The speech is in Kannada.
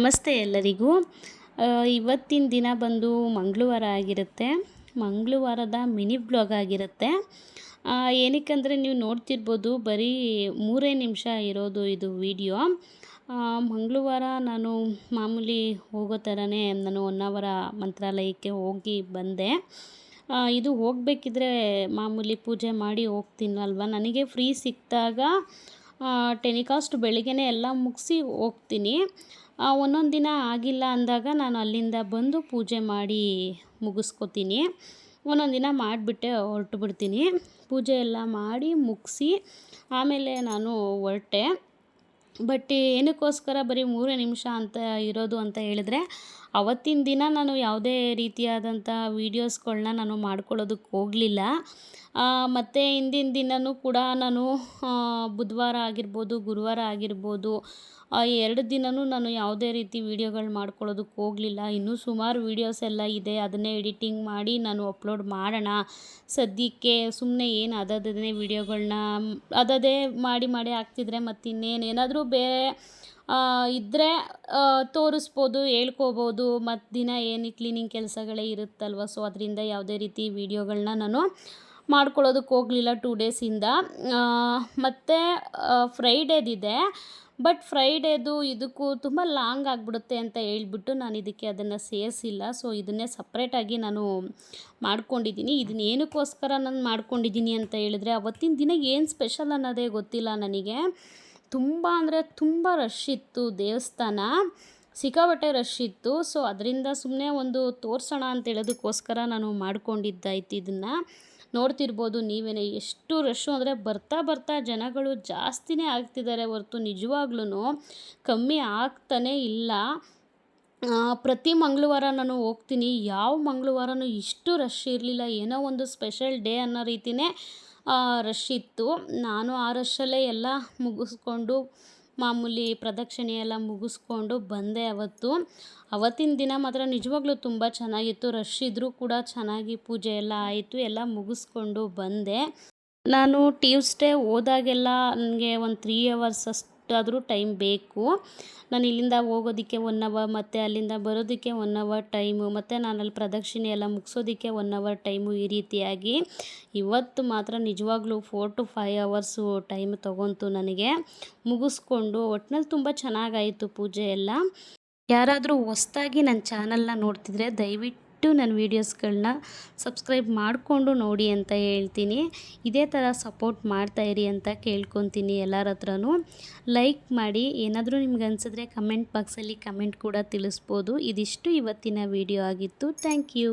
ನಮಸ್ತೆ ಎಲ್ಲರಿಗೂ. ಇವತ್ತಿನ ದಿನ ಬಂದು ಮಂಗಳವಾರ ಆಗಿರುತ್ತೆ. ಮಂಗಳವಾರದ ಮಿನಿ ಬ್ಲಾಗ್ ಆಗಿರುತ್ತೆ. ಏನಕ್ಕೆಂದರೆ ನೀವು ನೋಡ್ತಿರ್ಬೋದು, ಬರೀ ಮೂರೇ ನಿಮಿಷ ಇರೋದು ಇದು ವಿಡಿಯೋ. ಮಂಗಳವಾರ ನಾನು ಮಾಮೂಲಿ ಹೋಗೋ ಥರನೇ ನಾನು ಹೊನ್ನಾವರ ಮಂತ್ರಾಲಯಕ್ಕೆ ಹೋಗಿ ಬಂದೆ. ಇದು ಹೋಗಬೇಕಿದ್ರೆ ಮಾಮೂಲಿ ಪೂಜೆ ಮಾಡಿ ಹೋಗ್ತೀನಲ್ವ? ನನಗೆ ಫ್ರೀ ಸಿಕ್ಕಿದಾಗ ಟೆನಿಕಾಸ್ಟ್ ಬೆಳಿಗ್ಗೆ ಎಲ್ಲ ಮುಗಿಸಿ ಹೋಗ್ತೀನಿ. ಒಂದೊಂದು ದಿನ ಆಗಿಲ್ಲ ಅಂದಾಗ ನಾನು ಅಲ್ಲಿಂದ ಬಂದು ಪೂಜೆ ಮಾಡಿ ಮುಗಿಸ್ಕೊತೀನಿ. ಒಂದೊಂದು ದಿನ ಮಾಡಿಬಿಟ್ಟೆ ಹೊರಟು ಬಿಡ್ತೀನಿ. ಪೂಜೆ ಎಲ್ಲ ಮಾಡಿ ಮುಗಿಸಿ ಆಮೇಲೆ ನಾನು ಹೊರಟೆ. ಬಟ್ ಏನಕ್ಕೋಸ್ಕರ ಬರೀ ಮೂರೇ ನಿಮಿಷ ಅಂತ ಇರೋದು ಅಂತ ಹೇಳಿದ್ರೆ ಅವತ್ತಿನ ದಿನ ನಾನು ಯಾವುದೇ ರೀತಿಯಾದಂಥ ವೀಡಿಯೋಸ್ಗಳನ್ನ ನಾನು ಮಾಡ್ಕೊಳ್ಳೋದಕ್ಕೆ ಹೋಗಲಿಲ್ಲ. ಮತ್ತು ಇಂದಿನ ದಿನವೂ ಕೂಡ ನಾನು ಬುಧವಾರ ಆಗಿರ್ಬೋದು, ಗುರುವಾರ ಆಗಿರ್ಬೋದು ಎರಡು ದಿನವೂ ನಾನು ಯಾವುದೇ ರೀತಿ ವೀಡಿಯೋಗಳು ಮಾಡ್ಕೊಳ್ಳೋದಕ್ಕೆ ಹೋಗಲಿಲ್ಲ. ಇನ್ನೂ ಸುಮಾರು ವೀಡಿಯೋಸ್ ಎಲ್ಲ ಇದೆ. ಅದನ್ನೇ ಎಡಿಟಿಂಗ್ ಮಾಡಿ ನಾನು ಅಪ್ಲೋಡ್ ಮಾಡೋಣ. ಸದ್ಯಕ್ಕೆ ಸುಮ್ಮನೆ ಏನು ಅದದೇ ವೀಡಿಯೋಗಳನ್ನ ಅದದೇ ಮಾಡಿ ಮಾಡಿ ಹಾಕ್ತಿದ್ರೆ ಮತ್ತು ಇನ್ನೇನು ಏನಾದರೂ ಬೇರೆ ಇದ್ದರೆ ತೋರಿಸ್ಬೋದು, ಹೇಳ್ಕೋಬೋದು ಮತ್ತು ದಿನ ಏನು ಕ್ಲೀನಿಂಗ್ ಕೆಲಸಗಳೇ ಇರುತ್ತಲ್ವ? ಸೊ ಅದರಿಂದ ಯಾವುದೇ ರೀತಿ ವೀಡಿಯೋಗಳನ್ನ ನಾನು ಮಾಡ್ಕೊಳ್ಳೋದಕ್ಕೆ ಹೋಗಲಿಲ್ಲ ಟೂ ಡೇಸಿಂದ ಮತ್ತು ಫ್ರೈಡೇದಿದೆ ಬಟ್ ಫ್ರೈಡೇದು ಇದಕ್ಕೂ ತುಂಬ ಲಾಂಗ್ ಆಗಿಬಿಡುತ್ತೆ ಅಂತ ಹೇಳ್ಬಿಟ್ಟು ನಾನು ಇದಕ್ಕೆ ಅದನ್ನು ಸೇರಿಸಿಲ್ಲ. ಸೊ ಇದನ್ನೇ ಸಪ್ರೇಟಾಗಿ ನಾನು ಮಾಡ್ಕೊಂಡಿದ್ದೀನಿ ಇದನ್ನ ಏನಕ್ಕೋಸ್ಕರ ನಾನು ಮಾಡ್ಕೊಂಡಿದ್ದೀನಿ ಅಂತ ಹೇಳಿದ್ರೆ, ಅವತ್ತಿನ ದಿನ ಏನು ಸ್ಪೆಷಲ್ ಅನ್ನೋದೇ ಗೊತ್ತಿಲ್ಲ ನನಗೆ. ತುಂಬ ಅಂದರೆ ತುಂಬ ರಶ್ ಇತ್ತು ದೇವಸ್ಥಾನ, ಸಿಕ್ಕಾಪಟ್ಟೆ ರಶ್ ಇತ್ತು. ಸೊ, ಅದರಿಂದ ಸುಮ್ಮನೆ ಒಂದು ತೋರಿಸೋಣ ಅಂತ ಹೇಳೋದಕ್ಕೋಸ್ಕರ ನಾನು ಮಾಡ್ಕೊಂಡಿದ್ದಾಯ್ತು ಇದನ್ನು. ನೋಡ್ತಿರ್ಬೋದು ನೀವೇ ಎಷ್ಟು ರಶ್ಶು ಅಂದರೆ ಬರ್ತಾ ಬರ್ತಾ ಜನಗಳು ಜಾಸ್ತಿನೇ ಆಗ್ತಿದ್ದಾರೆ ಹೊರತು ನಿಜವಾಗ್ಲೂ ಕಮ್ಮಿ ಆಗ್ತಾನೇ ಇಲ್ಲ. ಪ್ರತಿ ಮಂಗಳವಾರ ನಾನು ಹೋಗ್ತೀನಿ. ಯಾವ ಮಂಗಳವಾರನೂ ಇಷ್ಟು ರಶ್ ಇರಲಿಲ್ಲ. ಏನೋ ಒಂದು ಸ್ಪೆಷಲ್ ಡೇ ಅನ್ನೋ ರೀತಿಯೇ ರಶ್ ಇತ್ತು. ನಾನು ಆ ರಶಲ್ಲೇ ಎಲ್ಲ ಮುಗಿಸ್ಕೊಂಡು ಮಾಮೂಲಿ ಪ್ರದಕ್ಷಿಣೆ ಎಲ್ಲ ಮುಗಿಸ್ಕೊಂಡು ಬಂದೆ ಅವತ್ತು. ಅವತ್ತಿನ ದಿನ ಮಾತ್ರ ನಿಜವಾಗ್ಲೂ ತುಂಬ ಚೆನ್ನಾಗಿತ್ತು. ರಶ್ ಇದ್ದರೂ ಕೂಡ ಚೆನ್ನಾಗಿ ಪೂಜೆ ಎಲ್ಲ ಆಯಿತು. ಎಲ್ಲ ಮುಗಿಸ್ಕೊಂಡು ಬಂದೆ. ನಾನು ಟ್ಯೂಸ್ಡೇ ಹೋದಾಗೆಲ್ಲ ನನಗೆ ಒಂದು ತ್ರೀ ಅವರ್ಸ್ ಅಷ್ಟಾದರೂ ಟೈಮ್ ಬೇಕು. ನಾನು ಇಲ್ಲಿಂದ ಹೋಗೋದಕ್ಕೆ ಒನ್ ಅವರ್ ಮತ್ತು ಅಲ್ಲಿಂದ ಬರೋದಕ್ಕೆ ಒನ್ ಅವರ್ ಟೈಮು ಮತ್ತು ನಾನು ಅಲ್ಲಿ ಪ್ರದಕ್ಷಿಣೆ ಎಲ್ಲ ಮುಗಿಸೋದಕ್ಕೆ ಒನ್ ಅವರ್ ಟೈಮು ಈ ರೀತಿಯಾಗಿ. ಇವತ್ತು ಮಾತ್ರ ನಿಜವಾಗ್ಲೂ four to five hours time ತೊಗೊಂತು ನನಗೆ. ಮುಗಿಸ್ಕೊಂಡು ಒಟ್ಟಿನಲ್ಲಿ ತುಂಬ ಚೆನ್ನಾಗಾಯಿತು ಪೂಜೆ ಎಲ್ಲ. ಯಾರಾದರೂ ಹೊಸ್ದಾಗಿ ನನ್ನ ಚಾನಲ್ನ ನೋಡ್ತಿದ್ರೆ ದಯವಿಟ್ಟು ನನ್ನ ವೀಡಿಯೋಸ್ಗಳನ್ನ ಸಬ್ಸ್ಕ್ರೈಬ್ ಮಾಡಿಕೊಂಡು ನೋಡಿ ಅಂತ ಹೇಳ್ತೀನಿ. ಇದೇ ಥರ ಸಪೋರ್ಟ್ ಮಾಡ್ತಾಯಿರಿ ಅಂತ ಕೇಳ್ಕೊತೀನಿ ಎಲ್ಲರ ಹತ್ರನೂ. ಲೈಕ್ ಮಾಡಿ, ಏನಾದರೂ ನಿಮ್ಗೆ ಅನಿಸಿದ್ರೆ ಕಮೆಂಟ್ ಬಾಕ್ಸಲ್ಲಿ ಕಮೆಂಟ್ ಕೂಡ ತಿಳಿಸ್ಬೋದು. ಇದಿಷ್ಟು ಇವತ್ತಿನ ವಿಡಿಯೋ ಆಗಿತ್ತು. Thank you.